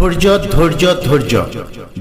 ধৈর্য ধৈর্য ধৈর্য।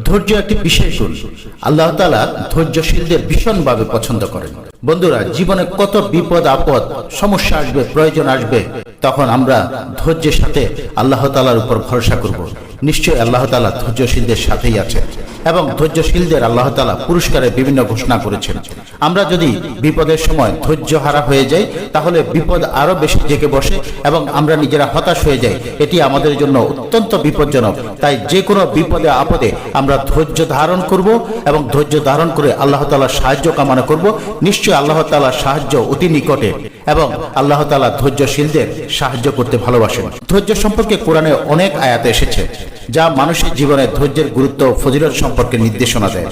ধৈর্য একটি বিশেষ গুণ। আল্লাহ তালা ধৈর্যশীলদের ভীষণভাবে পছন্দ করেন। বন্ধুরা, জীবনে কত বিপদ, আপদ, সমস্যা আসবে, প্রয়োজন আসবে, তখন আমরা ধৈর্যের সাথে আল্লাহ তালার উপর ভরসা করব। নিশ্চয়ই আল্লাহ তালা ধৈর্যশীলদের সাথেই আছেন। এবং ধৈর্যশীলদের আল্লাহ তালা পুরস্কারের বিভিন্ন ঘোষণা করেছেন। আমরা যদি বিপদের সময় ধৈর্য হারা হয়ে যাই, তাহলে বিপদ আরও বেশি জেগে বসে এবং আমরা নিজেরা হতাশ হয়ে যাই। এটি আমাদের জন্য অত্যন্ত বিপজ্জনক। তাই যে কোনো বিপদে আপদে আমরা ধৈর্য ধারণ করব এবং ধৈর্য ধারণ করে আল্লাহ তালার সাহায্য কামনা করব। নিশ্চয়ই আল্লাহ তালার সাহায্য অতি নিকটে এবং আল্লাহ তালা ধৈর্যশীলদের সাহায্য করতে ভালোবাসেন। ধৈর্য সম্পর্কে কোরআনে অনেক আয়াত এসেছে। যা মানুষের জীবনে ধৈর্যের গুরুত্ব ফজিলত সম্পর্কে নির্দেশনা দেয়।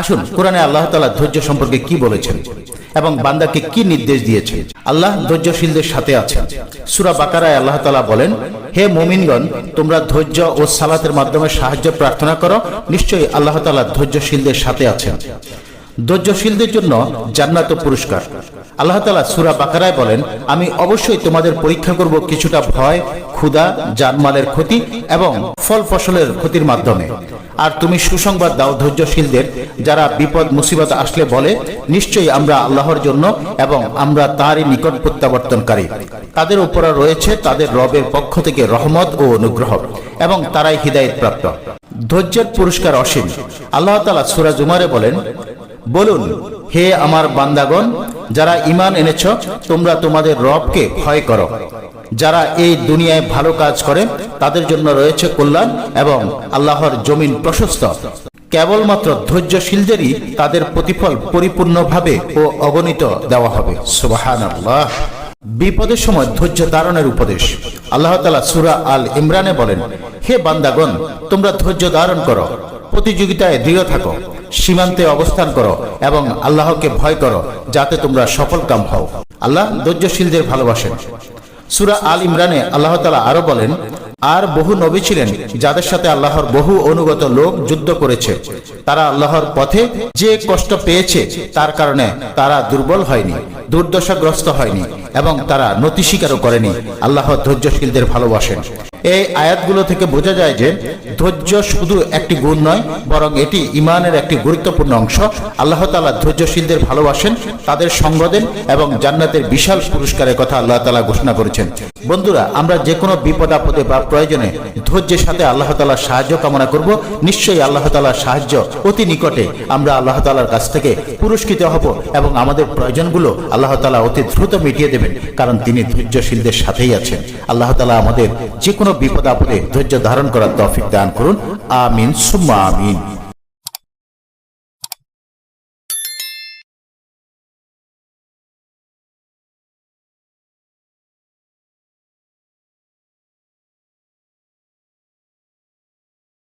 আসুন, কোরআনে আল্লাহ তালা ধৈর্য সম্পর্কে কি বলেছেন এবং বান্দাকে কি নির্দেশ দিয়েছে আল্লাহ ধৈর্যশীলদের সাথে আছেন। সুরা বাকারায় আল্লাহ তালা বলেন, হে মোমিনগণ, তোমরা ধৈর্য ও সালাতের মাধ্যমে সাহায্য প্রার্থনা করো। নিশ্চয়ই আল্লাহ তালা ধৈর্যশীলদের সাথে আছেন। ধৈর্যশীলদের জন্য জান্নাত পুরস্কার। আল্লাহ তালা সুরা বাকারায় বলেন, আমি অবশ্যই তোমাদের পরীক্ষা করব কিছুটা ভয়, ক্ষুধা, জানমালের ক্ষতি এবং ফল ফসলের ক্ষতির মাধ্যমে। আর তুমি সুসংবাদ দাও ধৈর্যশীলদের, যারা বিপদ, মুসিবত আসলে বলে, নিশ্চয়ই আমরা আল্লাহর জন্য এবং আমরা তারই নিকট প্রত্যাবর্তনকারী। তাদের উপরে রয়েছে তাদের রবের পক্ষ থেকে রহমত ও অনুগ্রহ এবং তারাই হৃদায়ত প্রাপ্ত ধৈর্যের পুরস্কার অসীম। আল্লাহ তালা সুরা জুমারে বলেন বলুন, হে আমার বান্দাগণ, যারা ইমান এনেছ, তোমরা তোমাদের রবকে ভয় করো। যারা এই দুনিয়ায় ভালো কাজ করে, তাদের জন্য রয়েছে কল্যাণ এবং আল্লাহর জমিন প্রশস্ত। কেবলমাত্র ধৈর্যশীলদেরই তাদের প্রতিফল পরিপূর্ণভাবে ও অগণিত দেওয়া হবে। সুবাহান আল্লাহ বিপদের সময় ধৈর্য ধারণের উপদেশ। আল্লাহ তালা সুরা আল ইমরানে বলেন, হে বান্দাগণ, তোমরা ধৈর্য ধারণ করো। প্রতিযোগিতায় দৃঢ় থাকো। সীমান্তে অবস্থান করো এবং আল্লাহকে ভয় করো, যাতে তোমরা সফল কাম হও। আল্লাহ ধৈর্যশীলদের ভালোবাসেন। সুরা আল ইমরানে আল্লাহ তালা আরও বলেন, আর বহু নবী ছিলেন যাদের সাথে আল্লাহর বহু অনুগত লোক যুদ্ধ করেছে। তারা আল্লাহর পথে যে কষ্ট পেয়েছে, তার কারণে তারা দুর্বল হয়নি, দুর্দশাগ্রস্ত হয়নি এবং তারা নতি স্বীকারও করেনি। আল্লাহ ধৈর্যশীলদের ভালোবাসেন। এই আয়াতগুলো থেকে বোঝা যায় যে ধৈর্য শুধু একটি গুণ নয়, বরং এটি ইমানের একটি গুরুত্বপূর্ণ অংশ। আল্লাহ তালা ধৈর্যশীলদের ভালোবাসেন, তাদের সঙ্গ দেন এবং জান্নাতের বিশাল পুরস্কারের কথা আল্লাহ তালা ঘোষণা করেছেন। বন্ধুরা, আমরা যে কোনো বিপদ, আপদে বা প্রয়োজনে ধৈর্যের সাথে আল্লাহ তালার সাহায্য কামনা করব। নিশ্চয়ই আল্লাহ তালার সাহায্য অতি নিকটে আমরা আল্লাহ তালার কাছ থেকে পুরস্কৃত হব এবং আমাদের প্রয়োজনগুলো আল্লাহ তালা অতি দ্রুত মিটিয়ে দেবেন, কারণ তিনি ধৈর্যশীলদের সাথেই আছেন। আল্লাহ তালা আমাদের যে কোনো বিপদ আপদে ধৈর্য ধারণ করার তফিক দান করুন। আমিন, সুম্মা আমিন।